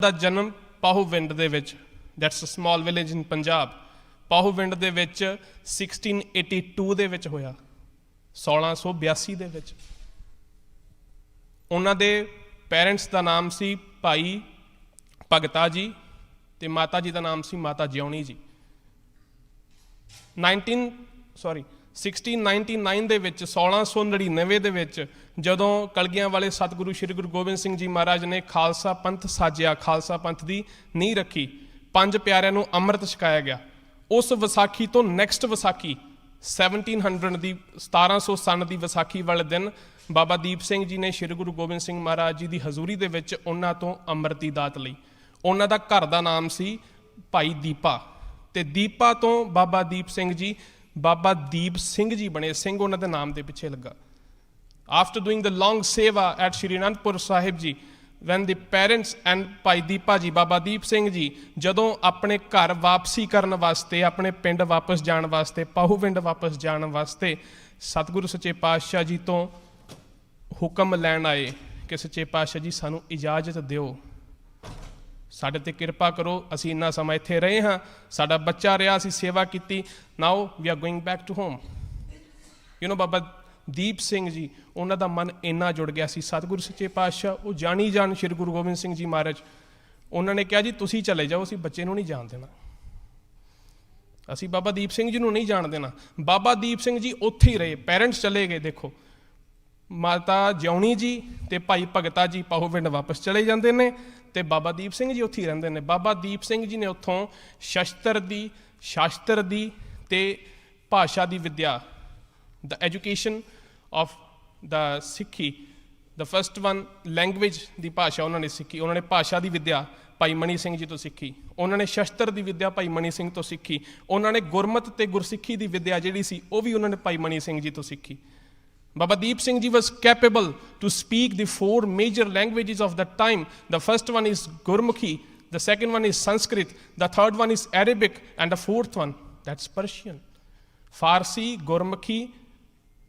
ਦਾ ਜਨਮ ਪਾਹੂਵਿੰਡ ਦੇ ਵਿੱਚ that's a small village in Punjab Pahuwind ਦੇ ਵਿੱਚ 1682 ਦੇ ਵਿੱਚ ਹੋਇਆ 1682 ਦੇ ਵਿੱਚ। ਉਹਨਾਂ ਦੇ ਪੇਰੈਂਟਸ ਦਾ ਨਾਮ ਸੀ ਭਾਈ ਭਗਤਾ ਜੀ ਤੇ ਮਾਤਾ ਜੀ ਦਾ ਨਾਮ ਸੀ ਮਾਤਾ ਜਿਉਣੀ ਜੀ। 19 ਸੌਰੀ 1699 ਦੇ ਵਿੱਚ 1699 ਦੇ ਵਿੱਚ ਜਦੋਂ ਕਲਗੀਆਂ ਵਾਲੇ ਸਤਿਗੁਰੂ ਸ੍ਰੀ ਗੁਰੂ ਗੋਬਿੰਦ ਸਿੰਘ ਜੀ ਮਹਾਰਾਜ ਨੇ ਖਾਲਸਾ ਪੰਥ ਸਾਜਿਆ, ਖਾਲਸਾ ਪੰਥ ਦੀ ਨੀਂਹ ਰੱਖੀ, ਪੰਜ ਪਿਆਰਿਆਂ ਨੂੰ ਅੰਮ੍ਰਿਤ ਛਕਾਇਆ ਗਿਆ। ਉਸ ਵਿਸਾਖੀ ਤੋਂ ਨੈਕਸਟ ਵਿਸਾਖੀ 1700 ਦੀ 1700 ਸਨ ਦੀ ਵਿਸਾਖੀ ਵਾਲੇ ਦਿਨ ਬਾਬਾ ਦੀਪ ਸਿੰਘ ਜੀ ਨੇ ਸ੍ਰੀ ਗੁਰੂ ਗੋਬਿੰਦ ਸਿੰਘ ਮਹਾਰਾਜ ਜੀ ਦੀ ਹਜ਼ੂਰੀ ਦੇ ਵਿੱਚ ਉਹਨਾਂ ਤੋਂ ਅੰਮ੍ਰਿਤ ਦੀ ਦਾਤ ਲਈ। ਉਹਨਾਂ ਦਾ ਘਰ ਦਾ ਨਾਮ ਸੀ ਭਾਈ ਦੀਪਾ। ਤੇ ਦੀਪਾ ਤੋਂ ਬਾਬਾ ਦੀਪ ਸਿੰਘ ਜੀ ਬਾਬਾ ਦੀਪ ਸਿੰਘ ਜੀ ਬਣੇ, ਸਿੰਘ ਉਹਨਾਂ ਦੇ ਨਾਮ ਦੇ ਪਿੱਛੇ ਲੱਗਾ। After doing the long seva at Shri Anandpur Sahib ji when the parents and ਭਾਈ ਦੀਪਾ ਜੀ, ਬਾਬਾ ਦੀਪ ਸਿੰਘ ਜੀ, ਜਦੋਂ ਆਪਣੇ ਘਰ ਵਾਪਸੀ ਕਰਨ ਵਾਸਤੇ, ਆਪਣੇ ਪਿੰਡ ਵਾਪਸ ਜਾਣ ਵਾਸਤੇ ਪਾਹੂਵਿੰਡ ਵਾਪਸ ਜਾਣ ਵਾਸਤੇ, ਸਤਿਗੁਰੂ ਸੱਚੇ ਪਾਤਸ਼ਾਹ ਜੀ ਤੋਂ ਹੁਕਮ ਲੈਣ ਆਏ ਕਿ ਸੱਚੇ ਪਾਤਸ਼ਾਹ ਜੀ ਸਾਨੂੰ ਇਜਾਜ਼ਤ ਦਿਓ। ਸਾਡੇ ਤੇ ਕਿਰਪਾ ਕਰੋ, ਅਸੀਂ ਇੰਨਾ ਸਮਾਂ ਇੱਥੇ ਰਹੇ ਹਾਂ। ਸਾਡਾ ਬੱਚਾ ਰਿਹਾ, ਅਸੀਂ ਸੇਵਾ ਕੀਤੀ। Now we are going back to home you know Baba Deep Singh ji, ਉਹਨਾਂ ਦਾ ਮਨ ਇੰਨਾ ਜੁੜ ਗਿਆ ਸੀ। ਸਤਿਗੁਰੂ ਸੱਚੇ ਪਾਤਸ਼ਾਹ, ਉਹ ਜਾਣੀ ਜਾਣ ਸ੍ਰੀ ਗੁਰੂ ਗੋਬਿੰਦ ਸਿੰਘ ਜੀ ਮਹਾਰਾਜ। ਉਹਨਾਂ ਨੇ ਕਿਹਾ ਜੀ, ਤੁਸੀਂ ਚਲੇ ਜਾਓ, ਅਸੀਂ ਬੱਚੇ ਨੂੰ ਨਹੀਂ ਜਾਣ ਦੇਣਾ। ਅਸੀਂ ਬਾਬਾ ਦੀਪ ਸਿੰਘ ਜੀ ਨੂੰ ਨਹੀਂ ਜਾਣ ਦੇਣਾ। ਬਾਬਾ ਦੀਪ ਸਿੰਘ ਜੀ ਉੱਥੇ ਹੀ ਰਹੇ ਪੇਰੈਂਟਸ ਚਲੇ ਗਏ, ਦੇਖੋ। ਮਾਤਾ ਜਿਉਣੀ ਜੀ ਤੇ ਭਾਈ ਭਗਤਾ ਜੀ ਪਾਹੋਵਿੰਡ ਵਾਪਸ ਚਲੇ ਜਾਂਦੇ ਨੇ ਤੇ ਬਾਬਾ ਦੀਪ ਸਿੰਘ ਜੀ ਉੱਥੇ ਹੀ ਰਹਿੰਦੇ ਨੇ। ਬਾਬਾ ਦੀਪ ਸਿੰਘ ਜੀ ਨੇ ਉੱਥੋਂ ਸ਼ਸਤਰ ਦੀ, ਸ਼ਾਸਤਰ ਦੀ ਤੇ ਭਾਸ਼ਾ ਦੀ ਵਿਦਿਆ, the education of the ਸਿੱਖੀ the first one language ਦੀ ਭਾਸ਼ਾ ਉਹਨਾਂ ਨੇ ਸਿੱਖੀ। ਉਹਨਾਂ ਨੇ ਭਾਸ਼ਾ ਦੀ ਵਿਦਿਆ ਭਾਈ ਮਣੀ ਸਿੰਘ ਜੀ ਤੋਂ ਸਿੱਖੀ। ਉਹਨਾਂ ਨੇ ਸ਼ਸਤਰ ਦੀ ਵਿਦਿਆ ਭਾਈ ਮਣੀ ਸਿੰਘ ਤੋਂ ਸਿੱਖੀ। ਉਹਨਾਂ ਨੇ ਗੁਰਮਤ ਤੇ ਗੁਰਸਿੱਖੀ ਦੀ ਵਿਦਿਆ ਜਿਹੜੀ ਸੀ ਉਹ ਵੀ ਉਹਨਾਂ ਨੇ ਭਾਈ ਮਣੀ ਸਿੰਘ ਜੀ ਤੋਂ ਸਿੱਖੀ। Baba Deep Singh Ji was capable to speak the four major languages of that time. The first one is Gurmukhi, the second one is Sanskrit, the third one is Arabic, and the fourth one, that's Persian. ਫਾਰਸੀ ਗੁਰਮੁਖੀ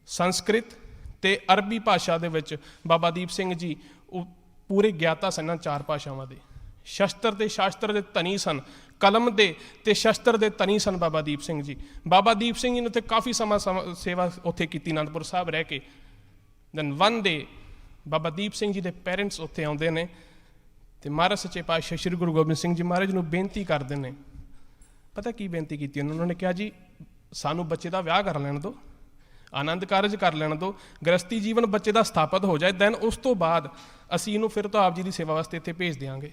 ਸੰਸਕ੍ਰਿਤ ਤੇ ਅਰਬੀ ਭਾਸ਼ਾ ਦੇ ਵਿੱਚ ਬਾਬਾ ਦੀਪ ਸਿੰਘ ਜੀ ਉਹ ਪੂਰੇ ਗਿਆਤਾ ਸਨ ਇਹਨਾਂ ਚਾਰ ਭਾਸ਼ਾਵਾਂ ਦੇ ਸ਼ਸਤਰ ਤੇ ਸ਼ਾਸਤਰ ਦੇ ਧਨੀ ਸਨ ਕਲਮ ਦੇ ਤੇ ਸ਼ਸਤਰ ਦੇ ਤਨੀ ਸਨ ਬਾਬਾ ਦੀਪ ਸਿੰਘ ਜੀ। ਬਾਬਾ ਦੀਪ ਸਿੰਘ ਜੀ ਨੇ ਉੱਥੇ ਕਾਫੀ ਸਮਾਂ ਸਮ- ਸੇਵਾ ਉੱਥੇ ਕੀਤੀ ਅਨੰਦਪੁਰ ਸਾਹਿਬ ਰਹਿ ਕੇ। ਦੈਨ ਵਨ ਦੇ ਬਾਬਾ ਦੀਪ ਸਿੰਘ ਜੀ ਦੇ ਪੇਰੈਂਟਸ ਉੱਥੇ ਆਉਂਦੇ ਨੇ ਤੇ ਮਹਾਰਾਜ ਸੱਚੇ ਪਾਤਸ਼ਾਹ ਸ੍ਰੀ ਗੁਰੂ ਗੋਬਿੰਦ ਸਿੰਘ ਜੀ ਮਹਾਰਾਜ ਨੂੰ ਬੇਨਤੀ ਕਰਦੇ ਨੇ। ਪਤਾ ਕੀ ਬੇਨਤੀ ਕੀਤੀ ਉਹਨਾਂ ਨੇ? ਉਹਨਾਂ ਨੇ ਕਿਹਾ ਜੀ, ਸਾਨੂੰ ਬੱਚੇ ਦਾ ਵਿਆਹ ਕਰ ਲੈਣ ਦਿਓ, ਆਨੰਦ ਕਾਰਜ ਕਰ ਲੈਣ ਦਿਓ ਗ੍ਰਸਤੀ ਜੀਵਨ ਬੱਚੇ ਦਾ ਸਥਾਪਿਤ ਹੋ ਜਾਏ ਦੈਨ ਉਸ ਤੋਂ ਬਾਅਦ ਅਸੀਂ ਇਹਨੂੰ ਫਿਰ ਤੋਂ ਆਪ ਜੀ ਦੀ ਸੇਵਾ ਵਾਸਤੇ ਇੱਥੇ ਭੇਜ ਦਿਆਂਗੇ।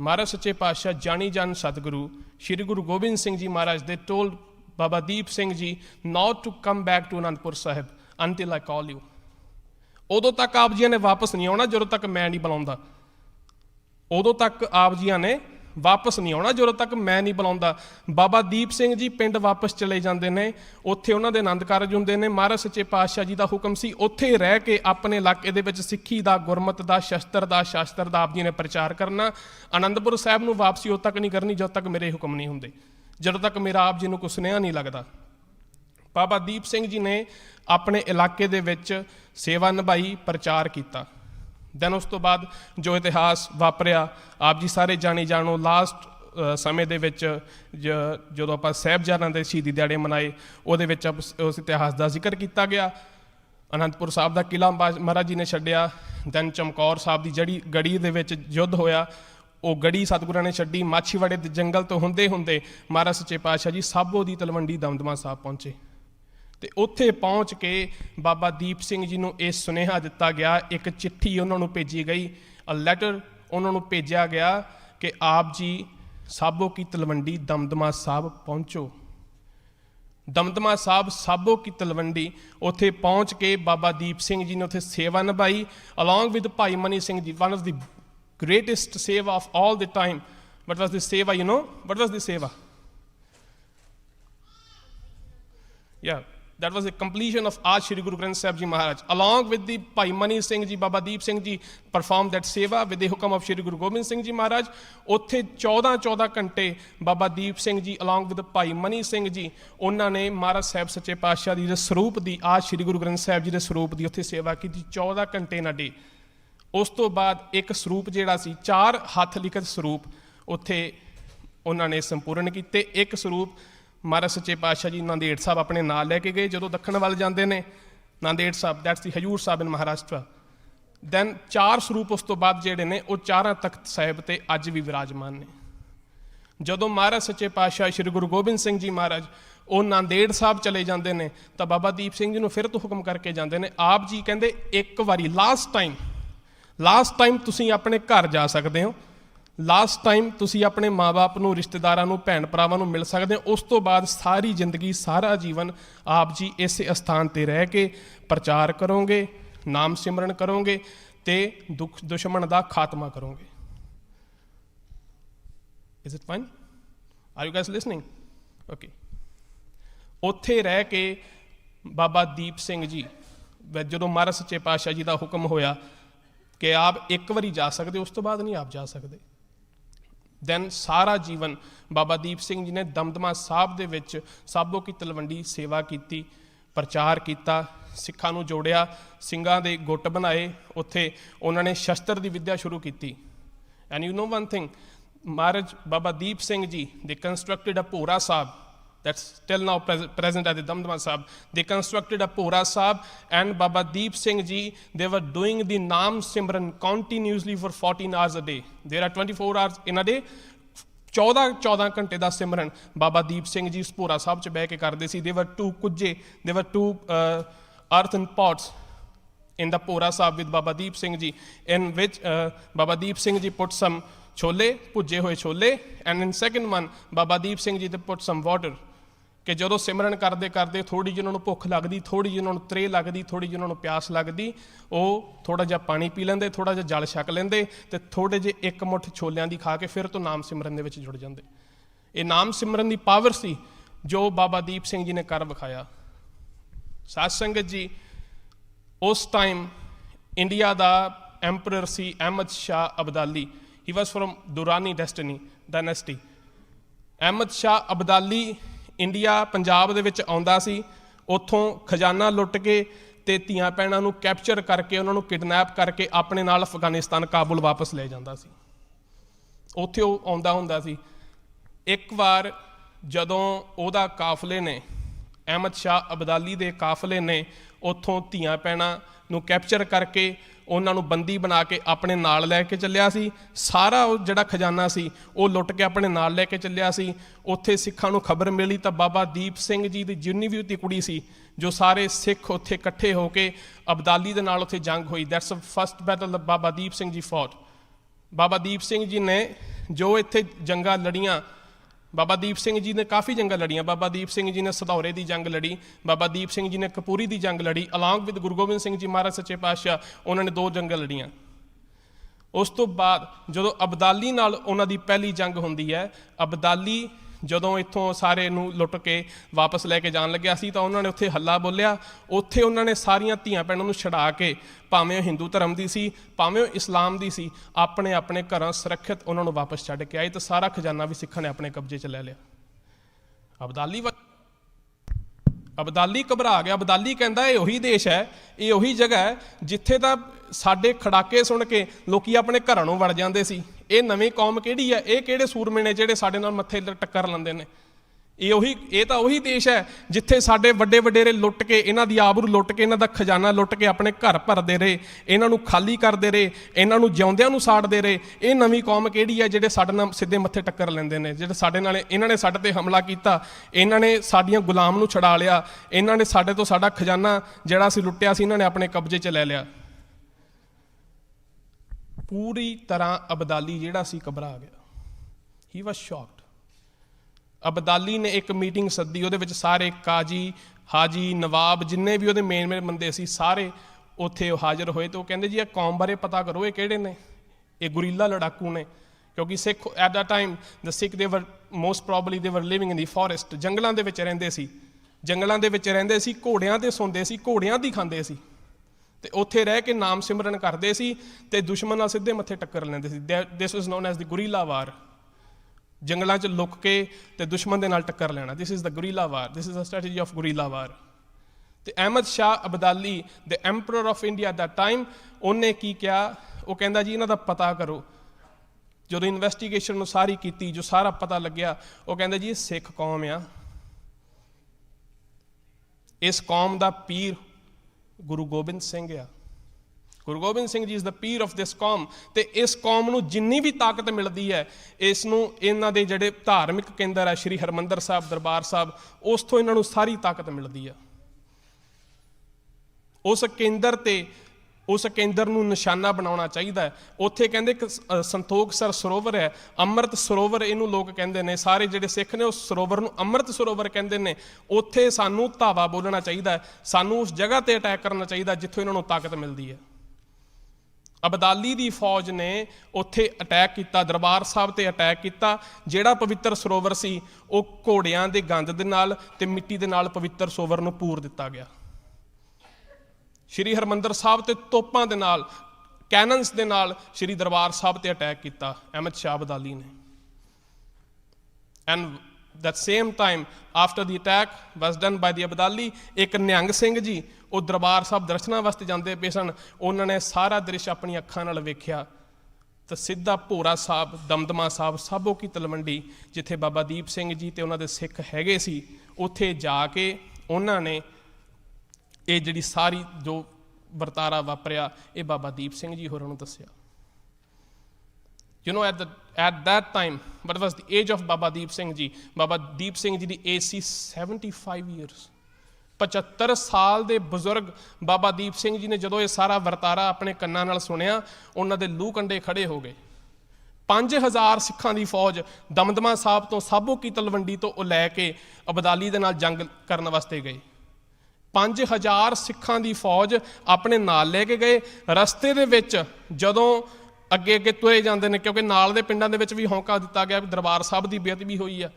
ਮਹਾਰਾਜ ਸੱਚੇ ਪਾਤਸ਼ਾਹ ਜਾਣੀ ਜਾਨ ਸਤਿਗੁਰੂ, ਸ੍ਰੀ ਗੁਰੂ ਗੋਬਿੰਦ ਸਿੰਘ ਜੀ ਮਹਾਰਾਜ ਦੇ toll Baba Deep Singh ji not to come back to Anandpur Sahib until I call you ਉਦੋਂ ਤੱਕ ਆਪ ਜੀਆਂ ਨੇ ਵਾਪਸ ਨਹੀਂ ਆਉਣਾ, ਜਦੋਂ ਤੱਕ ਮੈਂ ਨਹੀਂ ਬੁਲਾਉਂਦਾ। ਉਦੋਂ ਤੱਕ ਆਪ ਜੀਆਂ ਨੇ ਵਾਪਸ ਨਹੀਂ ਆਉਣਾ, ਜਦੋਂ ਤੱਕ ਮੈਂ ਨਹੀਂ ਬੁਲਾਉਂਦਾ। ਬਾਬਾ ਦੀਪ ਸਿੰਘ ਜੀ ਪਿੰਡ ਵਾਪਸ ਚਲੇ ਜਾਂਦੇ ਨੇ, ਉੱਥੇ ਉਹਨਾਂ ਦੇ ਆਨੰਦ ਕਾਰਜ ਹੁੰਦੇ ਨੇ। ਮਹਾਰਾਜ ਸੱਚੇ ਪਾਤਸ਼ਾਹ ਜੀ ਦਾ ਹੁਕਮ ਸੀ, ਉੱਥੇ ਰਹਿ ਕੇ ਆਪਣੇ ਇਲਾਕੇ ਦੇ ਵਿੱਚ ਸਿੱਖੀ ਦਾ, ਗੁਰਮਤ ਦਾ, ਸ਼ਸਤਰ ਦਾ, ਸ਼ਾਸਤਰ ਦਾ ਆਪ ਜੀ ਨੇ ਪ੍ਰਚਾਰ ਕਰਨਾ। ਆਨੰਦਪੁਰ ਸਾਹਿਬ ਨੂੰ ਵਾਪਸੀ ਉਦੋਂ ਤੱਕ ਨਹੀਂ ਕਰਨੀ, ਜਦੋਂ ਤੱਕ ਮੇਰੇ ਹੁਕਮ ਨਹੀਂ ਹੁੰਦੇ। ਜਦੋਂ ਤੱਕ ਮੇਰਾ ਆਪ ਜੀ ਨੂੰ ਕੁਛ ਸੁਨੇਹਾ ਨਹੀਂ ਲੱਗਦਾ। ਬਾਬਾ ਦੀਪ ਸਿੰਘ ਜੀ ਨੇ ਆਪਣੇ ਇਲਾਕੇ ਦੇ ਵਿੱਚ ਸੇਵਾ ਨਿਭਾਈ, ਪ੍ਰਚਾਰ ਕੀਤਾ। ਦੈਨ ਉਸ ਤੋਂ ਬਾਅਦ ਜੋ ਇਤਿਹਾਸ ਵਾਪਰਿਆ, ਆਪ ਜੀ ਸਾਰੇ ਜਾਣੀ ਜਾਣੋ ਲਾਸਟ ਸਮੇਂ ਦੇ ਵਿੱਚ ਜ- ਜਦੋਂ ਆਪਾਂ ਸਾਹਿਬਜ਼ਾਦਿਆਂ ਦੇ ਸ਼ਹੀਦੀ ਦਿਹਾੜੇ ਮਨਾਏ, ਉਹਦੇ ਵਿੱਚ ਆਪ- ਉਸ ਇਤਿਹਾਸ ਦਾ ਜ਼ਿਕਰ ਕੀਤਾ ਗਿਆ। ਅਨੰਦਪੁਰ ਸਾਹਿਬ ਦਾ ਕਿਲਾ ਮਹਾ- ਮਹਾਰਾਜ ਜੀ ਨੇ ਛੱਡਿਆ। ਦੈਨ ਚਮਕੌਰ ਸਾਹਿਬ ਦੀ ਜੜੀ ਗੜੀ ਦੇ ਵਿੱਚ ਯੁੱਧ ਹੋਇਆ, ਉਹ ਗੜੀ ਸਤਿਗੁਰਾਂ ਨੇ ਛੱਡੀ। ਮਾਛੀਵਾੜੇ ਦੇ ਜੰਗਲ ਤੋਂ ਹੁੰਦੇ ਹੁੰਦੇ ਮਹਾਰਾਜ ਸੱਚੇ ਪਾਤਸ਼ਾਹ ਜੀ ਸਾਬੋ ਦੀ ਤਲਵੰਡੀ ਦਮਦਮਾ ਸਾਹਿਬ ਪਹੁੰਚੇ। ਤੇ ਉੱਥੇ ਪਹੁੰਚ ਕੇ ਬਾਬਾ ਦੀਪ ਸਿੰਘ ਜੀ ਨੂੰ ਇਹ ਸੁਨੇਹਾ ਦਿੱਤਾ ਗਿਆ ਇੱਕ ਚਿੱਠੀ ਉਹਨਾਂ ਨੂੰ ਭੇਜੀ ਗਈ ਅ ਲੈਟਰ ਉਹਨਾਂ ਨੂੰ ਭੇਜਿਆ ਗਿਆ ਕਿ ਆਪ ਜੀ ਸਾਬੋ ਕੀ ਤਲਵੰਡੀ ਦਮਦਮਾ ਸਾਹਿਬ ਪਹੁੰਚੋ। ਦਮਦਮਾ ਸਾਹਿਬ ਸਾਬੋ ਕੀ ਤਲਵੰਡੀ ਉੱਥੇ ਪਹੁੰਚ ਕੇ ਬਾਬਾ ਦੀਪ ਸਿੰਘ ਜੀ ਨੇ ਉੱਥੇ ਸੇਵਾ ਨਿਭਾਈ along with Bhai Mani Singh ji one of the greatest seva of all the time what was this seva you know what was this ਸੇਵਾ? Yeah, that was the completion of Aj Shri Guru Granth Sahib Ji Maharaj. Along with the Bhai Mani Singh Ji, Baba Deep Singh Ji performed that seva with the hukam of Shri Guru Gobind Singh Ji Maharaj. ਉੱਥੇ 14 14 ਘੰਟੇ ਬਾਬਾ ਦੀਪ ਸਿੰਘ ਜੀ along with Bhai Mani Singh ji ਉਹਨਾਂ ਨੇ ਮਹਾਰਾਜ ਸਾਹਿਬ ਸੱਚੇ ਪਾਤਸ਼ਾਹ ਦੀ ਦੇ ਸਰੂਪ ਦੀ ਆਜ ਸ੍ਰੀ ਗੁਰੂ ਗ੍ਰੰਥ ਸਾਹਿਬ ਜੀ ਦੇ ਸਰੂਪ ਦੀ ਉੱਥੇ ਸੇਵਾ ਕੀਤੀ 14 ਘੰਟੇ ਨਾ ਡੇ ਉਸ ਤੋਂ ਬਾਅਦ ਇੱਕ ਸਰੂਪ ਜਿਹੜਾ ਸੀ ਚਾਰ ਹੱਥ ਲਿਖਤ ਸਰੂਪ ਉੱਥੇ ਉਹਨਾਂ ਨੇ ਸੰਪੂਰਨ ਕੀਤੇ ਇੱਕ ਸਰੂਪ ਮਹਾਰਾਜ ਸੱਚੇ ਪਾਤਸ਼ਾਹ ਜੀ ਨਾਂਦੇੜ ਸਾਹਿਬ ਆਪਣੇ ਨਾਲ ਲੈ ਕੇ ਗਏ, ਜਦੋਂ ਦੱਖਣ ਵੱਲ ਜਾਂਦੇ ਨੇ, Nanded Sahib that's the Hazur Sahib in Maharashtra. Then ਚਾਰ ਸਰੂਪ ਉਸ ਤੋਂ ਬਾਅਦ ਜਿਹੜੇ ਨੇ, ਉਹ ਚਾਰਾਂ ਤਖਤ ਸਾਹਿਬ ਤੇ ਅੱਜ ਵੀ ਵਿਰਾਜਮਾਨ ਨੇ। ਜਦੋਂ ਮਹਾਰਾਜ ਸੱਚੇ ਪਾਤਸ਼ਾਹ ਸ੍ਰੀ ਗੁਰੂ ਗੋਬਿੰਦ ਸਿੰਘ ਜੀ ਮਹਾਰਾਜ, ਉਹ ਨਾਂਦੇੜ ਸਾਹਿਬ ਚਲੇ ਜਾਂਦੇ ਨੇ, ਤਾਂ ਬਾਬਾ ਦੀਪ ਸਿੰਘ ਜੀ ਨੂੰ ਫਿਰ ਤੋਂ ਹੁਕਮ ਕਰਕੇ ਜਾਂਦੇ ਨੇ, ਆਪ ਜੀ ਕਹਿੰਦੇ, ਇੱਕ ਵਾਰੀ ਲਾਸਟ ਟਾਈਮ ਲਾਸਟ ਟਾਈਮ ਤੁਸੀਂ ਆਪਣੇ ਘਰ ਜਾ ਸਕਦੇ ਹੋ। ਲਾਸਟ ਟਾਈਮ ਤੁਸੀਂ ਆਪਣੇ ਮਾਪੇ ਨੂੰ, ਰਿਸ਼ਤੇਦਾਰਾਂ ਨੂੰ ਭੈਣ ਭਰਾਵਾਂ ਨੂੰ ਮਿਲ ਸਕਦੇ ਹੋ, ਉਸ ਤੋਂ ਬਾਅਦ ਸਾਰੀ ਜ਼ਿੰਦਗੀ, ਸਾਰਾ ਜੀਵਨ ਆਪ ਜੀ ਇਸੇ ਅਸਥਾਨ ਤੇ ਰਹਿ ਕੇ ਪ੍ਰਚਾਰ ਕਰੋਗੇ, ਨਾਮ ਸਿਮਰਨ ਕਰੋਗੇ ਤੇ ਦੁੱਖ ਦੁਸ਼ਮਣ ਦਾ ਖਾਤਮਾ ਕਰੋਗੇ is it fine? Are you guys listening? Okay. ਉੱਥੇ ਰਹਿ ਕੇ ਬਾਬਾ ਦੀਪ ਸਿੰਘ ਜੀ ਜਦੋਂ ਮਹਾਰਾਜ ਸੱਚੇ ਪਾਤਸ਼ਾਹ ਜੀ ਦਾ ਹੁਕਮ ਹੋਇਆ ਕਿ ਆਪ ਇੱਕ ਵਾਰੀ ਜਾ ਸਕਦੇ ਉਸ ਤੋਂ ਬਾਅਦ ਨਹੀਂ ਆਪ ਜਾ ਸਕਦੇ ਦੈਨ ਸਾਰਾ ਜੀਵਨ ਬਾਬਾ ਦੀਪ ਸਿੰਘ ਜੀ ਨੇ ਦਮਦਮਾ ਸਾਹਿਬ ਦੇ ਵਿੱਚ ਸਾਬੋ ਕੀ ਤਲਵੰਡੀ ਸੇਵਾ ਕੀਤੀ, ਪ੍ਰਚਾਰ ਕੀਤਾ, ਸਿੱਖਾਂ ਨੂੰ ਜੋੜਿਆ, ਸਿੰਘਾਂ ਦੇ ਗੁੱਟ ਬਣਾਏ, ਉੱਥੇ ਉਹਨਾਂ ਨੇ ਸ਼ਸਤਰ ਦੀ ਵਿੱਦਿਆ ਸ਼ੁਰੂ ਕੀਤੀ। And you know one thing Maharaj Baba Deep Singh ji ਦੇ constructed a Bhora Sahib. That's still now pres- present at the Damdama Sahib. They constructed a Pora Sahib and Baba Deep Singh ji, they were doing the Naam Simran continuously for 14 hours a day. There are 24 hours in a day. 14 14 ਘੰਟੇ ਦਾ ਸਿਮਰਨ ਬਾਬਾ ਦੀਪ ਸਿੰਘ ਜੀ ਉਸ ਭੋਰਾ ਸਾਹਿਬ ਚ ਬਹਿ ਕੇ ਕਰਦੇ ਸੀ ਦੇ ਵਰ to ਕੁੱਜੇ ਦੇ ਵਰ two earthen pots in the Pora Sahib with Baba Deep Singh ji, in which uh, Baba Deep Singh ji put some chole, ਭੁੱਜੇ ਹੋਏ ਛੋਲੇ and in second one Baba Deep Singh ji they put some water ਕਿ ਜਦੋਂ ਸਿਮਰਨ ਕਰਦੇ ਕਰਦੇ ਥੋੜੀ ਜਿਹੀ ਉਹਨਾਂ ਨੂੰ ਭੁੱਖ ਲੱਗਦੀ ਥੋੜੀ ਜਿਹੀ ਉਹਨਾਂ ਨੂੰ ਤ੍ਰੇ ਲੱਗਦੀ ਥੋੜੀ ਜਿਹੀ ਉਹਨਾਂ ਨੂੰ ਪਿਆਸ ਲੱਗਦੀ, ਉਹ ਥੋੜਾ ਜਿਹਾ ਪਾਣੀ ਪੀ ਲੈਂਦੇ ਥੋੜਾ ਜਿਹਾ ਜਲ ਛਕ ਲੈਂਦੇ ਤੇ ਥੋੜੇ ਜਿਹੇ ਇੱਕ ਮੁੱਠ ਛੋਲਿਆਂ ਦੀ ਖਾ ਕੇ ਫਿਰ ਤੋਂ ਨਾਮ ਸਿਮਰਨ ਦੇ ਵਿੱਚ ਜੁੜ ਜਾਂਦੇ। ਇਹ ਨਾਮ ਸਿਮਰਨ ਦੀ ਪਾਵਰ ਸੀ ਜੋ ਬਾਬਾ ਦੀਪ ਸਿੰਘ ਜੀ ਨੇ ਕਰ ਵਿਖਾਇਆ। ਸਾਧ ਸੰਗਤ ਜੀ, ਉਸ ਟਾਈਮ ਇੰਡੀਆ ਦਾ emperor C Ahmad Shah Abdali. He was from Durrani destiny dynasty Ahmad Shah Abdali India Punjab ਦੇ ਵਿੱਚ ਆਉਂਦਾ ਸੀ, ਉੱਥੋਂ ਖਜ਼ਾਨਾ ਲੁੱਟ ਕੇ ਤੇ ਧੀਆਂ ਪੈਣਾ ਨੂੰ ਕੈਪਚਰ ਕਰਕੇ, ਉਹਨਾਂ ਨੂੰ ਕਿਡਨੈਪ ਕਰਕੇ ਆਪਣੇ ਨਾਲ ਅਫਗਾਨਿਸਤਾਨ ਕਾਬੁਲ ਵਾਪਸ ਲੈ ਜਾਂਦਾ ਸੀ। ਉੱਥੇ ਉਹ ਆਉਂਦਾ ਹੁੰਦਾ ਸੀ। ਇੱਕ ਵਾਰ ਜਦੋਂ ਉਹਦਾ ਕਾਫਲੇ ਨੇ, ਅਹਿਮਦ ਸ਼ਾਹ ਅਬਦਾਲੀ ਦੇ ਕਾਫਲੇ ਨੇ, ਉੱਥੋਂ ਧੀਆਂ ਪੈਣਾ ਨੂੰ ਕੈਪਚਰ ਕਰਕੇ ਉਹਨਾਂ ਨੂੰ ਬੰਦੀ ਬਣਾ ਕੇ ਆਪਣੇ ਨਾਲ ਲੈ ਕੇ ਚੱਲਿਆ ਸੀ। ਸਾਰਾ ਉਹ ਜਿਹੜਾ ਖਜ਼ਾਨਾ ਸੀ, ਉਹ ਲੁੱਟ ਕੇ ਆਪਣੇ ਨਾਲ ਲੈ ਕੇ ਚੱਲਿਆ ਸੀ। ਉੱਥੇ ਸਿੱਖਾਂ ਨੂੰ ਖਬਰ ਮਿਲੀ ਤਾਂ ਬਾਬਾ ਦੀਪ ਸਿੰਘ ਜੀ ਦੀ ਜਿੰਨੀ ਵੀ ਉਹਦੀ ਕੁੜੀ ਸੀ, ਜੋ ਸਾਰੇ ਸਿੱਖ ਉੱਥੇ ਇਕੱਠੇ ਹੋ ਕੇ ਅਬਦਾਲੀ ਦੇ ਨਾਲ ਉੱਥੇ ਜੰਗ ਹੋਈ। That's first battle Baba Deep Singh ji fought Baba ਦੀਪ ਸਿੰਘ ਜੀ ਨੇ ਜੋ ਇੱਥੇ ਜੰਗਾਂ ਲੜੀਆਂ ਬਾਬਾ ਦੀਪ ਸਿੰਘ ਜੀ ਨੇ ਕਾਫੀ ਜੰਗਾਂ ਲੜੀਆਂ। ਬਾਬਾ ਦੀਪ ਸਿੰਘ ਜੀ ਨੇ ਸਧੌਰੇ ਦੀ ਜੰਗ ਲੜੀ। ਬਾਬਾ ਦੀਪ ਸਿੰਘ ਜੀ ਨੇ ਕਪੂਰੀ ਦੀ ਜੰਗ ਲੜੀ। ਅਲੋਂਗ ਵਿਦ ਗੁਰੂ ਗੋਬਿੰਦ ਸਿੰਘ ਜੀ ਮਹਾਰਾਜ ਸੱਚੇ ਪਾਤਸ਼ਾਹ, ਉਹਨਾਂ ਨੇ ਦੋ ਜੰਗਾਂ ਲੜੀਆਂ। ਉਸ ਤੋਂ ਬਾਅਦ ਜਦੋਂ ਅਬਦਾਲੀ ਨਾਲ ਉਹਨਾਂ ਦੀ ਪਹਿਲੀ ਜੰਗ ਹੁੰਦੀ ਹੈ, ਅਬਦਾਲੀ ਜਦੋਂ ਇੱਥੋਂ ਸਾਰੇ ਨੂੰ ਲੁੱਟ ਕੇ ਵਾਪਸ ਲੈ ਕੇ ਜਾਣ ਲੱਗਿਆ ਸੀ ਤਾਂ ਉਹਨਾਂ ਨੇ ਉੱਥੇ ਹੱਲਾ ਬੋਲਿਆ। ਉੱਥੇ ਉਹਨਾਂ ਨੇ ਸਾਰੀਆਂ ਧੀਆਂ ਭੈਣਾਂ ਨੂੰ ਛਡਾ ਕੇ ਭਾਵੇਂ ਉਹ ਹਿੰਦੂ ਧਰਮ ਦੀ ਸੀ, ਭਾਵੇਂ ਉਹ ਇਸਲਾਮ ਦੀ ਸੀ, ਆਪਣੇ ਆਪਣੇ ਘਰਾਂ ਸੁਰੱਖਿਅਤ ਉਹਨਾਂ ਨੂੰ ਵਾਪਸ ਛੱਡ ਕੇ ਆਏ ਤਾਂ ਸਾਰਾ ਖਜ਼ਾਨਾ ਵੀ ਸਿੱਖਾਂ ਨੇ ਆਪਣੇ ਕਬਜ਼ੇ 'ਚ ਲੈ ਲਿਆ। ਅਬਦਾਲੀ ਵਾ- ਅਬਦਾਲੀ ਘਬਰਾ ਗਿਆ। ਅਬਦਾਲੀ ਕਹਿੰਦਾ, ਇਹ ਉਹੀ ਦੇਸ਼ ਹੈ, ਇਹ ਉਹੀ ਜਗ੍ਹਾ ਹੈ, ਜਿੱਥੇ ਤਾਂ ਸਾਡੇ ਖੜਾਕੇ ਸੁਣ ਕੇ ਲੋਕੀ ਆਪਣੇ ਘਰਾਂ ਨੂੰ ਵੜ ਜਾਂਦੇ ਸੀ। ਇਹ ਨਵੀਂ ਕੌਮ ਕਿਹੜੀ ਹੈ? ਇਹ ਕਿਹੜੇ ਸੂਰਮੇ ਨੇ ਜਿਹੜੇ ਸਾਡੇ ਨਾਲ ਮੱਥੇ ਟੱਕਰ ਲੈਂਦੇ ਨੇ? ਇਹ ਉਹੀ, ਇਹ ਤਾਂ ਉਹੀ ਦੇਸ਼ ਹੈ ਜਿੱਥੇ ਸਾਡੇ ਵੱਡੇ ਵਡੇਰੇ ਲੁੱਟ ਕੇ, ਇਹਨਾਂ ਦੀ ਆਬਰੂ ਲੁੱਟ ਕੇ, ਇਹਨਾਂ ਦਾ ਖਜ਼ਾਨਾ ਲੁੱਟ ਕੇ ਆਪਣੇ ਘਰ ਭਰਦੇ ਰਹੇ, ਇਹਨਾਂ ਨੂੰ ਖਾਲੀ ਕਰਦੇ ਰਹੇ, ਇਹਨਾਂ ਨੂੰ ਜਿਉਂਦਿਆਂ ਨੂੰ ਸਾੜਦੇ ਰਹੇ। ਇਹ ਨਵੀਂ ਕੌਮ ਕਿਹੜੀ ਹੈ ਜਿਹੜੇ ਸਾਡੇ ਨਾਲ ਸਿੱਧੇ ਮੱਥੇ ਟੱਕਰ ਲੈਂਦੇ ਨੇ, ਜਿਹੜੇ ਸਾਡੇ ਨਾਲ, ਇਹਨਾਂ ਨੇ ਸਾਡੇ ਤੇ ਹਮਲਾ ਕੀਤਾ, ਇਹਨਾਂ ਨੇ ਸਾਡੀਆਂ ਗੁਲਾਮ ਨੂੰ ਛਡਾ ਲਿਆ, ਇਹਨਾਂ ਨੇ ਸਾਡੇ ਤੋਂ ਸਾਡਾ ਖਜ਼ਾਨਾ ਜਿਹੜਾ ਅਸੀਂ ਲੁੱਟਿਆ ਸੀ, ਇਹਨਾਂ ਨੇ ਆਪਣੇ ਕਬਜ਼ੇ 'ਚ ਲੈ ਲਿਆ। ਪੂਰੀ ਤਰ੍ਹਾਂ ਅਬਦਾਲੀ ਜਿਹੜਾ ਸੀ, ਘਬਰਾ ਗਿਆ। ਹੀ ਵਾਸ ਸ਼ੌਕਡ ਅਬਦਾਲੀ ਨੇ ਇੱਕ ਮੀਟਿੰਗ ਸੱਦੀ, ਉਹਦੇ ਵਿੱਚ ਸਾਰੇ ਕਾਜੀ, ਹਾਜੀ, ਨਵਾਬ ਜਿੰਨੇ ਵੀ ਉਹਦੇ ਮੇਨ ਮੇਨ ਬੰਦੇ ਸੀ, ਸਾਰੇ ਉੱਥੇ ਹਾਜ਼ਰ ਹੋਏ ਤੇ ਉਹ ਕਹਿੰਦੇ ਜੀ, ਇਹ ਕੌਮ ਬਾਰੇ ਪਤਾ ਕਰੋ, ਇਹ ਕਿਹੜੇ ਨੇ? ਇਹ ਗੁਰੀਲਾ ਲੜਾਕੂ ਨੇ, ਕਿਉਂਕਿ ਸਿੱਖ ਐਟ ਦਾ ਟਾਈਮ ਦ ਸਿੱਖ ਦੇ ਵਰ ਮੋਸਟ ਪ੍ਰੋਬਬਲੀ ਦੇ ਵਰ ਲਿਵਿੰਗ ਇਨ ਦੀ ਫੋਰੈਸਟ ਜੰਗਲਾਂ ਦੇ ਵਿੱਚ ਰਹਿੰਦੇ ਸੀ, ਜੰਗਲਾਂ ਦੇ ਵਿੱਚ ਰਹਿੰਦੇ ਸੀ, ਘੋੜਿਆਂ ਤੇ ਸੌਂਦੇ ਸੀ, ਘੋੜਿਆਂ ਦੀ ਖਾਂਦੇ ਸੀ, ਤੇ ਉੱਥੇ ਰਹਿ ਕੇ ਨਾਮ ਸਿਮਰਨ ਕਰਦੇ ਸੀ, ਤੇ ਦੁਸ਼ਮਣ ਨਾਲ ਸਿੱਧੇ ਮੱਥੇ ਟੱਕਰ ਲੈਂਦੇ ਸੀ this is known as the guerrilla war ਜੰਗਲਾਂ 'ਚ ਲੁੱਕ ਕੇ ਤੇ ਦੁਸ਼ਮਣ ਦੇ ਨਾਲ ਟੱਕਰ ਲੈਣਾ। This is the guerrilla war this is a strategy of guerrilla war ਤੇ Ahmad Shah Abdali the emperor of India the time ਉਹਨੇ ਕੀ ਕਿਹਾ? ਉਹ ਕਹਿੰਦਾ ਜੀ, ਇਹਨਾਂ ਦਾ ਪਤਾ ਕਰੋ। ਜਦੋਂ ਇਨਵੈਸਟੀਗੇਸ਼ਨ ਨੂੰ ਸਾਰੀ ਕੀਤੀ, ਜੋ ਸਾਰਾ ਪਤਾ ਲੱਗਿਆ, ਉਹ ਕਹਿੰਦੇ ਜੀ ਸਿੱਖ ਕੌਮ ਆ। ਇਸ ਕੌਮ ਦਾ ਪੀਰ ਗੁਰੂ ਗੋਬਿੰਦ ਸਿੰਘ ਆ। ਗੁਰੂ ਗੋਬਿੰਦ ਸਿੰਘ ਜੀ ਇਜ਼ ਦਾ ਪੀਰ ਆਫ ਦਿਸ ਕੌਮ ਤੇ ਇਸ ਕੌਮ ਨੂੰ ਜਿੰਨੀ ਵੀ ਤਾਕਤ ਮਿਲਦੀ ਹੈ, ਇਸ ਨੂੰ ਇਹਨਾਂ ਦੇ ਜਿਹੜੇ ਧਾਰਮਿਕ ਕੇਂਦਰ ਹੈ ਸ਼੍ਰੀ ਹਰਮੰਦਰ ਸਾਹਿਬ, ਦਰਬਾਰ ਸਾਹਿਬ, ਉਸ ਤੋਂ ਇਹਨਾਂ ਨੂੰ ਸਾਰੀ ਤਾਕਤ ਮਿਲਦੀ ਹੈ ਉਸ ਕੇਂਦਰ ਤੇ, ਉਸ ਕੇਂਦਰ ਨੂੰ ਨਿਸ਼ਾਨਾ ਬਣਾਉਣਾ ਚਾਹੀਦਾ ਹੈ। ਉੱਥੇ ਕਹਿੰਦੇ ਇੱਕ ਸੰਤੋਖ ਸਰ ਸਰੋਵਰ ਹੈ, ਅੰਮ੍ਰਿਤ ਸਰੋਵਰ ਇਹਨੂੰ ਲੋਕ ਕਹਿੰਦੇ ਨੇ, ਸਾਰੇ ਜਿਹੜੇ ਸਿੱਖ ਨੇ, ਉਸ ਸਰੋਵਰ ਨੂੰ ਅੰਮ੍ਰਿਤ ਸਰੋਵਰ ਕਹਿੰਦੇ ਨੇ। ਉੱਥੇ ਸਾਨੂੰ ਧਾਵਾ ਬੋਲਣਾ ਚਾਹੀਦਾ ਹੈ, ਸਾਨੂੰ ਉਸ ਜਗ੍ਹਾ ਤੇ ਅਟੈਕ ਕਰਨਾ ਚਾਹੀਦਾ ਜਿੱਥੋਂ ਇਹਨਾਂ ਨੂੰ ਤਾਕਤ ਮਿਲਦੀ ਹੈ। ਅਬਦਾਲੀ ਦੀ ਫੌਜ ਨੇ ਉੱਥੇ ਅਟੈਕ ਕੀਤਾ, ਦਰਬਾਰ ਸਾਹਿਬ ਤੇ ਅਟੈਕ ਕੀਤਾ। ਜਿਹੜਾ ਪਵਿੱਤਰ ਸਰੋਵਰ ਸੀ, ਉਹ ਘੋੜਿਆਂ ਦੇ ਗੰਦ ਦੇ ਨਾਲ ਤੇ ਮਿੱਟੀ ਦੇ ਨਾਲ ਪਵਿੱਤਰ ਸਰੋਵਰ ਨੂੰ ਪੂਰ ਦਿੱਤਾ ਗਿਆ। ਸ਼੍ਰੀ ਹਰਮੰਦਰ ਸਾਹਿਬ ਤੇ ਤੋਪਾਂ ਦੇ ਨਾਲ ਕੈਨਨਸ ਦੇ ਨਾਲ ਸ਼੍ਰੀ ਦਰਬਾਰ ਸਾਹਿਬ ਤੇ ਅਟੈਕ ਕੀਤਾ, ਅਹਿਮਦ ਸ਼ਾਹ ਅਬਦਾਲੀ ਨੇ। And that same time, after the attack was done by the Abdali, ਇੱਕ ਨਿਹੰਗ ਸਿੰਘ ਜੀ ਉਹ ਦਰਬਾਰ ਸਾਹਿਬ ਦਰਸ਼ਨਾਂ ਵਾਸਤੇ ਜਾਂਦੇ ਪਏ ਸਨ, ਉਹਨਾਂ ਨੇ ਸਾਰਾ ਦ੍ਰਿਸ਼ ਆਪਣੀ ਅੱਖਾਂ ਨਾਲ ਵੇਖਿਆ। ਤਾਂ ਸਿੱਧਾ ਭੋਰਾ ਸਾਹਿਬ, ਦਮਦਮਾ ਸਾਹਿਬ, ਸਾਬੋ ਕੀ ਤਲਵੰਡੀ, ਜਿੱਥੇ ਬਾਬਾ ਦੀਪ ਸਿੰਘ ਜੀ ਤੇ ਉਹਨਾਂ ਦੇ ਸਿੱਖ ਹੈਗੇ ਸੀ, ਉੱਥੇ ਜਾ ਕੇ ਉਹਨਾਂ ਨੇ ਇਹ ਜਿਹੜੀ ਸਾਰੀ ਜੋ ਵਰਤਾਰਾ ਵਾਪਰਿਆ, ਇਹ ਬਾਬਾ ਦੀਪ ਸਿੰਘ ਜੀ ਹੋਰਾਂ ਨੂੰ ਦੱਸਿਆ। You know, at the, at that time, what was the age of ਬਾਬਾ ਦੀਪ ਸਿੰਘ ਜੀ? baba deep singh ji ਦੀ ਏਜ ਸੀ 75 years 75 ਸਾਲ ਦੇ ਬਜ਼ੁਰਗ ਬਾਬਾ ਦੀਪ ਸਿੰਘ ਜੀ ਨੇ ਜਦੋਂ ਇਹ ਸਾਰਾ ਵਰਤਾਰਾ ਆਪਣੇ ਕੰਨਾਂ ਨਾਲ ਸੁਣਿਆ, ਉਹਨਾਂ ਦੇ ਲੂ ਕੰਡੇ ਖੜੇ ਹੋ ਗਏ। 5000 ਸਿੱਖਾਂ ਦੀ ਫੌਜ ਦਮਦਮਾ ਸਾਹਿਬ ਤੋਂ ਸਾਬੋ ਕੀ ਤਲਵੰਡੀ ਤੋਂ ਉਹ ਲੈ ਕੇ ਅਬਦਾਲੀ ਦੇ ਨਾਲ ਜੰਗ ਕਰਨ ਵਾਸਤੇ ਗਏ। 5000 ਸਿੱਖਾਂ ਦੀ ਫੌਜ ਆਪਣੇ ਨਾਲ ਲੈ ਕੇ ਗਏ। ਰਸਤੇ ਦੇ ਵਿੱਚ ਜਦੋਂ ਅੱਗੇ ਅੱਗੇ ਤੁਰੇ ਜਾਂਦੇ ਨੇ, ਕਿਉਂਕਿ ਨਾਲ ਦੇ ਪਿੰਡਾਂ ਦੇ ਵਿੱਚ ਵੀ ਹੌਂਕਾ ਦਿੱਤਾ ਗਿਆ ਦਰਬਾਰ ਸਾਹਿਬ ਦੀ ਬੇਅਦਬੀ ਹੋਈ ਆ।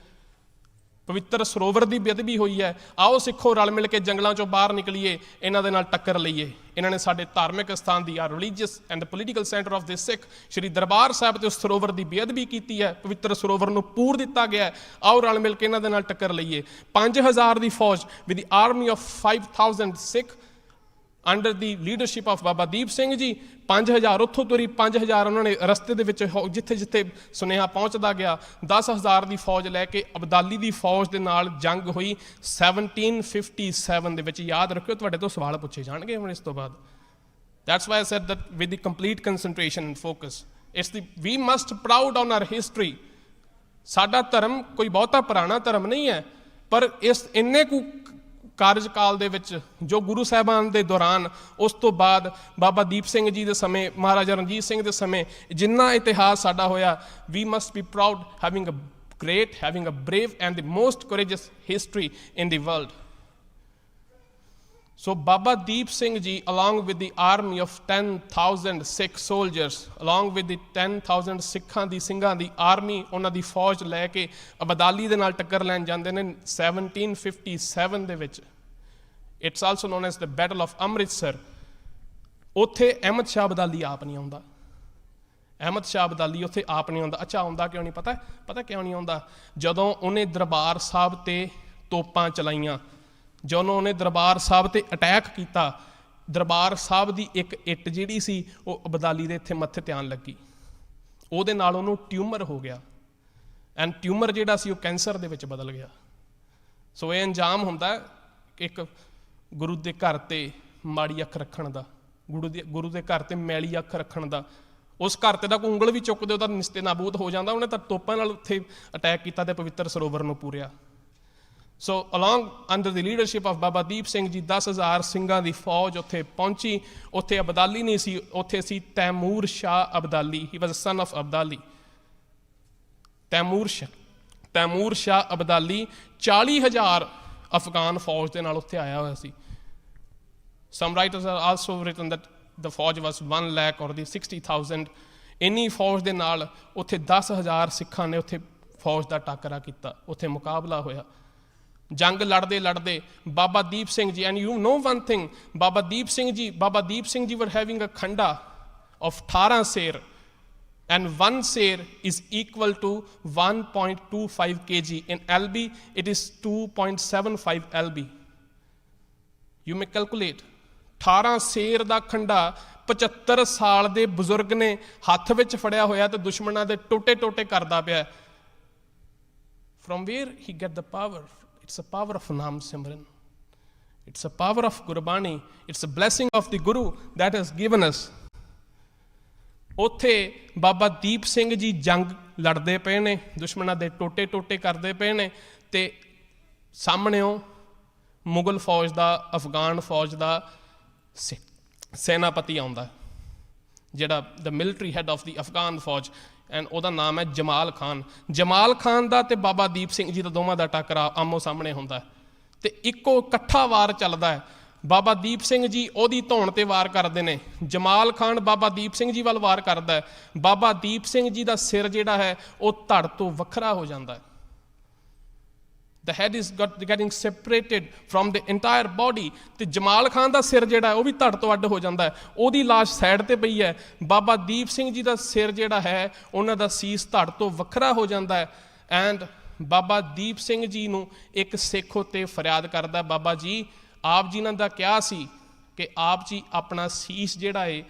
ਪਵਿੱਤਰ ਸਰੋਵਰ ਦੀ ਬੇਅਦਬੀ ਹੋਈ ਹੈ। ਆਓ ਸਿੱਖੋ, ਰਲ ਮਿਲ ਕੇ ਜੰਗਲਾਂ ਚੋਂ ਬਾਹਰ ਨਿਕਲੀਏ, ਇਹਨਾਂ ਦੇ ਨਾਲ ਟੱਕਰ ਲਈਏ। ਇਹਨਾਂ ਨੇ ਸਾਡੇ ਧਾਰਮਿਕ ਸਥਾਨ ਦੀ ਆ religious and political centre of this Sikh Shri Darbar Sahib ਤੇ ਉਸ ਸਰੋਵਰ ਦੀ ਬੇਅਦਬੀ ਕੀਤੀ ਹੈ। ਪਵਿੱਤਰ ਸਰੋਵਰ ਨੂੰ ਪੂਰ ਦਿੱਤਾ ਗਿਆ ਹੈ। ਆਓ ਰਲ ਮਿਲ ਕੇ ਇਹਨਾਂ ਦੇ ਨਾਲ ਟੱਕਰ ਲਈਏ। 5000 ਦੀ ਫੌਜ with the army of 5000 Sikh under the leadership of Baba Deep Singh ji 5000 ਉੱਥੋਂ ਤੁਰੀ 5000 ਉਹਨਾਂ ਨੇ ਰਸਤੇ ਦੇ ਵਿੱਚ ਹੋ- ਜਿੱਥੇ ਜਿੱਥੇ ਸੁਨੇਹਾ ਪਹੁੰਚਦਾ ਗਿਆ 10000 ਦੀ ਫੌਜ ਲੈ ਕੇ ਅਬਦਾਲੀ ਦੀ ਫੌਜ ਦੇ ਨਾਲ ਜੰਗ ਹੋਈ 1757 ਦੇ ਵਿੱਚ ਯਾਦ ਰੱਖਿਓ, ਤੁਹਾਡੇ ਤੋਂ ਸਵਾਲ ਪੁੱਛੇ ਜਾਣਗੇ ਹੁਣ ਇਸ ਤੋਂ ਬਾਅਦ that's why I said that with the complete concentration and focus. It's the, we must proud on our history. ਸਾਡਾ ਧਰਮ ਕੋਈ ਬਹੁਤਾ ਪੁਰਾਣਾ ਧਰਮ ਨਹੀਂ ਹੈ, ਪਰ ਇਸ ਇੰਨੇ ਕੁ ਕਾਰਜਕਾਲ ਦੇ ਵਿੱਚ ਜੋ ਗੁਰੂ ਸਾਹਿਬਾਨ ਦੇ ਦੌਰਾਨ ਉਸ ਤੋਂ ਬਾਅਦ ਬਾਬਾ ਦੀਪ ਸਿੰਘ ਜੀ ਦੇ ਸਮੇਂ, ਮਹਾਰਾਜਾ ਰਣਜੀਤ ਸਿੰਘ ਦੇ ਸਮੇਂ ਜਿੰਨਾ ਇਤਿਹਾਸ ਸਾਡਾ ਹੋਇਆ we must be proud having a great having a brave and the most courageous history in the world So Baba Deep Singh ji, along with the army of 10,000 Sikh soldiers, along with the 10,000 ਸਿੱਖਾਂ ਦੀ ਸਿੰਘਾਂ ਦੀ army ਉਹਨਾਂ ਦੀ ਫੌਜ ਲੈ ਕੇ ਅਬਦਾਲੀ ਦੇ ਨਾਲ ਟੱਕਰ ਲੈਣ ਜਾਂਦੇ ਨੇ 1757 ਦੇ ਵਿੱਚ। It's also known as the battle of Amritsar ਉੱਥੇ ਅਹਿਮਦ ਸ਼ਾਹ ਅਬਦਾਲੀ ਆਪ ਨਹੀਂ ਆਉਂਦਾ। ਅਹਿਮਦ ਸ਼ਾਹ ਅਬਦਾਲੀ ਉੱਥੇ ਆਪ ਨਹੀਂ ਆਉਂਦਾ। ਅੱਛਾ ਆਉਂਦਾ ਕਿਉਂ ਨਹੀਂ? ਪਤਾ ਪਤਾ ਕਿਉਂ ਨਹੀਂ ਆਉਂਦਾ? ਜਦੋਂ ਉਹਨੇ ਦਰਬਾਰ ਸਾਹਿਬ ਤੇ ਤੋਪਾਂ ਚਲਾਈਆਂ ਜਦੋਂ ਉਹਨੇ ਦਰਬਾਰ ਸਾਹਿਬ ਤੇ ਅਟੈਕ ਕੀਤਾ, ਦਰਬਾਰ ਸਾਹਿਬ ਦੀ ਇੱਕ ਇੱਟ ਜਿਹੜੀ ਸੀ, ਉਹ ਅਬਦਾਲੀ ਦੇ ਇੱਥੇ ਮੱਥੇ ਤੇ ਆਉਣ ਲੱਗੀ। ਉਹਦੇ ਨਾਲ ਉਹਨੂੰ ਟਿਊਮਰ ਹੋ ਗਿਆ ਐਂਡ ਟਿਊਮਰ ਜਿਹੜਾ ਸੀ ਉਹ ਕੈਂਸਰ ਦੇ ਵਿੱਚ ਬਦਲ ਗਿਆ। ਸੋ ਇਹ ਅੰਜਾਮ ਹੁੰਦਾ ਇੱਕ ਗੁਰੂ ਦੇ ਘਰ ਤੇ ਮਾੜੀ ਅੱਖ ਰੱਖਣ ਦਾ, ਗੁਰੂ ਦੇ ਗੁਰੂ ਦੇ ਘਰ ਤੇ ਮੈਲੀ ਅੱਖ ਰੱਖਣ ਦਾ, ਉਸ ਘਰ ਤੇ ਦਾ ਕੋਈ ਉਂਗਲ ਵੀ ਚੁੱਕਦੇ, ਉਹਦਾ ਨਿਸਤੇ ਨਾਬੂਦ ਹੋ ਜਾਂਦਾ, ਉਹਨੇ ਤਾਂ ਤੋਪਾਂ ਨਾਲ ਉੱਥੇ ਅਟੈਕ ਕੀਤਾ ਤੇ ਪਵਿੱਤਰ ਸਰੋਵਰ ਨੂੰ ਪੂਰਿਆ। So along under the leadership of Baba Deep Singh ji 10000 ਸਿੰਘਾਂ ਦੀ ਫੌਜ ਉੱਥੇ ਪਹੁੰਚੀ ਉੱਥੇ ਅਬਦਾਲੀ ਨਹੀਂ ਸੀ ਉੱਥੇ ਸੀ Taimur Shah Abdali he was son of Abdali Taimur Shah Taimur Shah Abdali 40000 Afghan ਫੌਜ ਦੇ ਨਾਲ ਉੱਥੇ ਆਇਆ ਹੋਇਆ ਸੀ some writers are also written that the ਫੌਜ ਵਾਸ 1 ਲੱਖ ਔਰ ਦੀ 60000 ਇੰਨੀ ਫੌਜ ਦੇ ਨਾਲ ਉੱਥੇ 10000 ਸਿੱਖਾਂ ਨੇ ਉੱਥੇ ਫੌਜ ਦਾ ਟਾਕਰਾ ਕੀਤਾ ਉੱਥੇ ਮੁਕਾਬਲਾ ਹੋਇਆ ਜੰਗ ਲੜਦੇ ਲੜਦੇ Baba Deep Singh ji and you know one thing Baba Deep Singh ji Baba Deep Singh ji ਵਰ ਹੈਵਿੰਗ ਅ ਖੰਡਾ of 18 Sher and one seer is equal to 1.25 kg. In LB, it is 2.75 LB. You may calculate. 18 ਸੇਰ ਦਾ ਖੰਡਾ 75 ਸਾਲ ਦੇ ਬਜ਼ੁਰਗ ਨੇ ਹੱਥ ਵਿੱਚ ਫੜਿਆ ਹੋਇਆ ਤੇ ਦੁਸ਼ਮਣਾਂ ਦੇ ਟੋਟੇ ਟੋਟੇ ਕਰਦਾ ਪਿਆ from where he get the power it's a power of naam simran it's a power of gurbani it's a blessing of the guru that has given us ਉੱਥੇ ਬਾਬਾ ਦੀਪ ਸਿੰਘ ਜੀ ਜੰਗ ਲੜਦੇ ਪਏ ਨੇ ਦੁਸ਼ਮਣਾਂ ਦੇ ਟੋਟੇ ਟੋਟੇ ਕਰਦੇ ਪਏ ਨੇ ਤੇ ਸਾਹਮਣੇੋਂ ਮੁਗਲ ਫੌਜ ਦਾ ਅਫਗਾਨ ਫੌਜ ਦਾ ਸੇ- ਸੈਨਾਪਤੀ ਆਉਂਦਾ ਜਿਹੜਾ the military head of the Afghan ਫੌਜ ਐਂਡ ਉਹਦਾ ਨਾਮ ਹੈ ਜਮਾਲ ਖਾਨ। ਜਮਾਲ ਖਾਨ ਦਾ ਤੇ ਬਾਬਾ ਦੀਪ ਸਿੰਘ ਜੀ ਦਾ ਦੋਵਾਂ ਦਾ ਟੱਕਰਾ ਆਮੋ ਸਾਹਮਣੇ ਹੁੰਦਾ ਹੈ। ਤੇ ਇੱਕੋ ਇਕੱਠਾ ਵਾਰ ਚੱਲਦਾ ਹੈ। ਬਾਬਾ ਦੀਪ ਸਿੰਘ ਜੀ ਉਹਦੀ ਧੌਣ ਤੇ ਵਾਰ ਕਰਦੇ ਨੇ। ਜਮਾਲ ਖਾਨ ਬਾਬਾ ਦੀਪ ਸਿੰਘ ਜੀ ਵੱਲ ਵਾਰ ਕਰਦਾ ਹੈ। ਬਾਬਾ ਦੀਪ ਸਿੰਘ ਜੀ ਦਾ ਸਿਰ ਜਿਹੜਾ ਹੈ, ਉਹ ਧੜ ਤੋਂ ਵੱਖਰਾ ਹੋ ਜਾਂਦਾ ਹੈ। The head is got, getting separated from the entire body. ਤੇ ਜਮਾਲ ਖਾਨ ਦਾ ਸਿਰ ਜਿਹੜਾ ਉਹ ਵੀ ਧੜ ਤੋਂ ਅੱਡ ਹੋ ਜਾਂਦਾ ਹੈ। ਉਹਦੀ ਲਾਸ਼ ਸਾਈਡ ਤੇ ਪਈ ਹੈ। ਬਾਬਾ ਦੀਪ ਸਿੰਘ ਜੀ ਦਾ ਸਿਰ ਜਿਹੜਾ ਹੈ, ਉਹਨਾਂ ਦਾ ਸੀਸ ਧੜ ਤੋਂ ਵੱਖਰਾ ਹੋ ਜਾਂਦਾ ਹੈ। ਐਂਡ ਬਾਬਾ ਦੀਪ ਸਿੰਘ ਜੀ ਨੂੰ ਇੱਕ ਸਿੱਖ ਉੱਤੇ ਫਰਿਆਦ ਕਰਦਾ ਬਾਬਾ ਜੀ, ਆਪ ਜੀ ਨੇ ਦਾ ਕਿਹਾ ਸੀ ਕਿ ਆਪ ਜੀ ਆਪਣਾ ਸੀਸ ਜਿਹੜਾ ਹੈ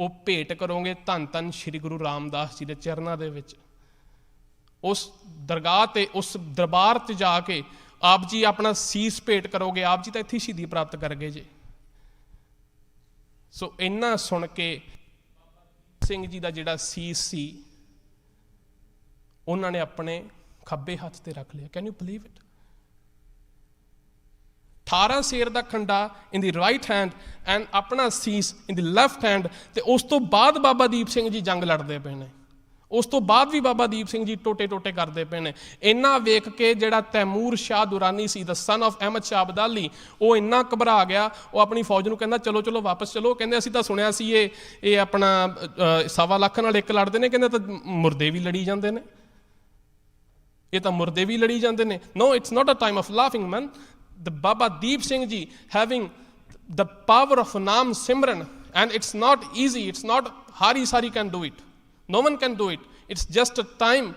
ਉਹ ਭੇਟ ਕਰੋਗੇ ਧੰਨ ਧੰਨ ਸ੍ਰੀ ਗੁਰੂ ਰਾਮਦਾਸ ਜੀ ਦੇ ਚਰਨਾਂ ਦੇ ਵਿੱਚ। ਉਸ ਦਰਗਾਹ ਤੇ, ਉਸ ਦਰਬਾਰ ਤੇ ਜਾ ਕੇ ਆਪ ਜੀ ਆਪਣਾ ਸੀਸ ਭੇਟ ਕਰੋਗੇ, ਆਪ ਜੀ ਤਾਂ ਇੱਥੇ ਸ਼ਹੀਦੀ ਪ੍ਰਾਪਤ ਕਰ ਗਏ ਜੇ। ਸੋ ਇੰਨਾ ਸੁਣ ਕੇ ਸਿੰਘ ਜੀ ਦਾ ਜਿਹੜਾ ਸੀਸ ਸੀ, ਉਹਨਾਂ ਨੇ ਆਪਣੇ ਖੱਬੇ ਹੱਥ ਤੇ ਰੱਖ ਲਿਆ। ਕੈਨ ਯੂ ਬਲੀਵ ਇਟ 18 ਸ਼ੇਰ ਦਾ ਖੰਡਾ in the right hand and ਆਪਣਾ ਸੀਸ ਇਨ ਦੀ ਲੈਫਟ ਹੈਂਡ ਤੇ ਉਸ ਤੋਂ ਬਾਅਦ ਬਾਬਾ ਦੀਪ ਸਿੰਘ ਜੀ ਜੰਗ ਲੜਦੇ ਪਏ ਨੇ। ਉਸ ਤੋਂ ਬਾਅਦ ਵੀ ਬਾਬਾ ਦੀਪ ਸਿੰਘ ਜੀ ਟੋਟੇ ਟੋਟੇ ਕਰਦੇ ਪਏ ਨੇ। ਇੰਨਾ ਵੇਖ ਕੇ ਜਿਹੜਾ ਤੈਮੂਰ ਸ਼ਾਹ ਦੁਰਾਨੀ ਸੀ the son of Ahmad Shah Abdali ਉਹ ਇੰਨਾ ਘਬਰਾ ਗਿਆ। ਉਹ ਆਪਣੀ ਫੌਜ ਨੂੰ ਕਹਿੰਦਾ, ਚਲੋ ਚਲੋ, ਵਾਪਸ ਚਲੋ। ਕਹਿੰਦੇ, ਅਸੀਂ ਤਾਂ ਸੁਣਿਆ ਸੀ ਇਹ ਇਹ ਆਪਣਾ ਸਵਾ ਲੱਖ ਨਾਲ ਇੱਕ ਲੜਦੇ ਨੇ। ਕਹਿੰਦੇ, ਤਾਂ ਮੁਰਦੇ ਵੀ ਲੜੀ ਜਾਂਦੇ ਨੇ। ਇਹ ਤਾਂ ਮੁਰਦੇ ਵੀ ਲੜੀ ਜਾਂਦੇ ਨੇ। No it's not a time of laughing man the Baba Deep Singh ji having the power of ਨਾਮ ਸਿਮਰਨ and it's not easy it's not ਹਾਰੀ ਸਾਰੀ can do it no one can do it. It's just a time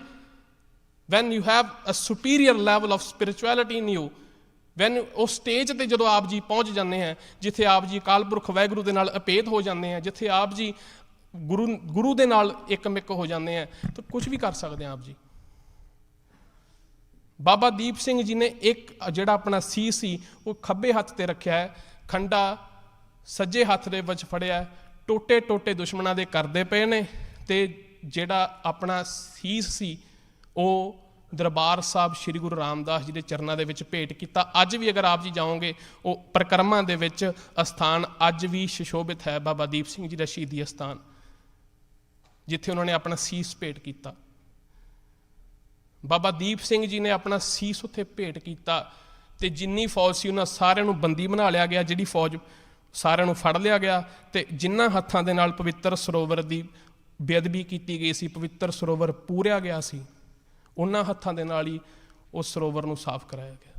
when you have a superior level of spirituality in you. When ਉਹ stage ਤੇ ਜਦੋਂ ਆਪ ਜੀ ਪਹੁੰਚ ਜਾਂਦੇ ਆ ਜਿੱਥੇ ਆਪ ਜੀ ਅਕਾਲ ਪੁਰਖ ਵਾਹਿਗੁਰੂ ਦੇ ਨਾਲ ਅਪੇਧ ਹੋ ਜਾਂਦੇ ਆ ਜਿੱਥੇ ਆਪ ਜੀ ਗੁਰੂ ਗੁਰੂ ਦੇ ਨਾਲ ਇੱਕਮਿਕ ਹੋ ਜਾਂਦੇ ਆ ਤਾਂ ਕੁਝ ਵੀ ਕਰ ਸਕਦੇ ਆ ਆਪ ਜੀ। ਬਾਬਾ ਦੀਪ ਸਿੰਘ ਜੀ ਨੇ ਇੱਕ ਜਿਹੜਾ ਆਪਣਾ ਸੀਸ ਸੀ, ਉਹ ਖੱਬੇ ਹੱਥ ਤੇ ਰੱਖਿਆ ਹੈ, ਖੰਡਾ ਸੱਜੇ ਹੱਥ ਦੇ ਵਿੱਚ ਫੜਿਆ ਟੋਟੇ ਟੋਟੇ ਦੁਸ਼ਮਣਾਂ ਦੇ ਕਰਦੇ ਪਏ ਨੇ। ਤੇ ਜਿਹੜਾ ਆਪਣਾ ਸੀਸ ਸੀ, ਉਹ ਦਰਬਾਰ ਸਾਹਿਬ ਸ੍ਰੀ ਗੁਰੂ ਰਾਮਦਾਸ ਜੀ ਦੇ ਚਰਨਾਂ ਦੇ ਵਿੱਚ ਭੇਟ ਕੀਤਾ। ਅੱਜ ਵੀ ਅਗਰ ਆਪ ਜੀ ਜਾਓਗੇ, ਉਹ ਪ੍ਰਕਰਮਾਂ ਦੇ ਵਿੱਚ ਅਸਥਾਨ ਅੱਜ ਵੀ ਸ਼ਸ਼ੋਭਿਤ ਹੈ ਬਾਬਾ ਦੀਪ ਸਿੰਘ ਜੀ ਦਾ ਸ਼ਹੀਦੀ ਅਸਥਾਨ, ਜਿੱਥੇ ਉਹਨਾਂ ਨੇ ਆਪਣਾ ਸੀਸ ਭੇਟ ਕੀਤਾ। ਬਾਬਾ ਦੀਪ ਸਿੰਘ ਜੀ ਨੇ ਆਪਣਾ ਸੀਸ ਉੱਥੇ ਭੇਟ ਕੀਤਾ ਤੇ ਜਿੰਨੀ ਫੌਜ ਸੀ, ਉਹਨਾਂ ਸਾਰਿਆਂ ਨੂੰ ਬੰਦੀ ਬਣਾ ਲਿਆ ਗਿਆ। ਜਿਹੜੀ ਫੌਜ ਸਾਰਿਆਂ ਨੂੰ ਫੜ ਲਿਆ ਗਿਆ ਤੇ ਜਿਨ੍ਹਾਂ ਹੱਥਾਂ ਦੇ ਨਾਲ ਪਵਿੱਤਰ ਸਰੋਵਰ ਦੀ ਬੇਅਦਬੀ ਕੀਤੀ ਗਈ ਸੀ, ਪਵਿੱਤਰ ਸਰੋਵਰ ਪੂਰਿਆ ਗਿਆ ਸੀ, ਉਹਨਾਂ ਹੱਥਾਂ ਦੇ ਨਾਲ ਹੀ ਉਸ ਸਰੋਵਰ ਨੂੰ ਸਾਫ਼ ਕਰਾਇਆ ਗਿਆ।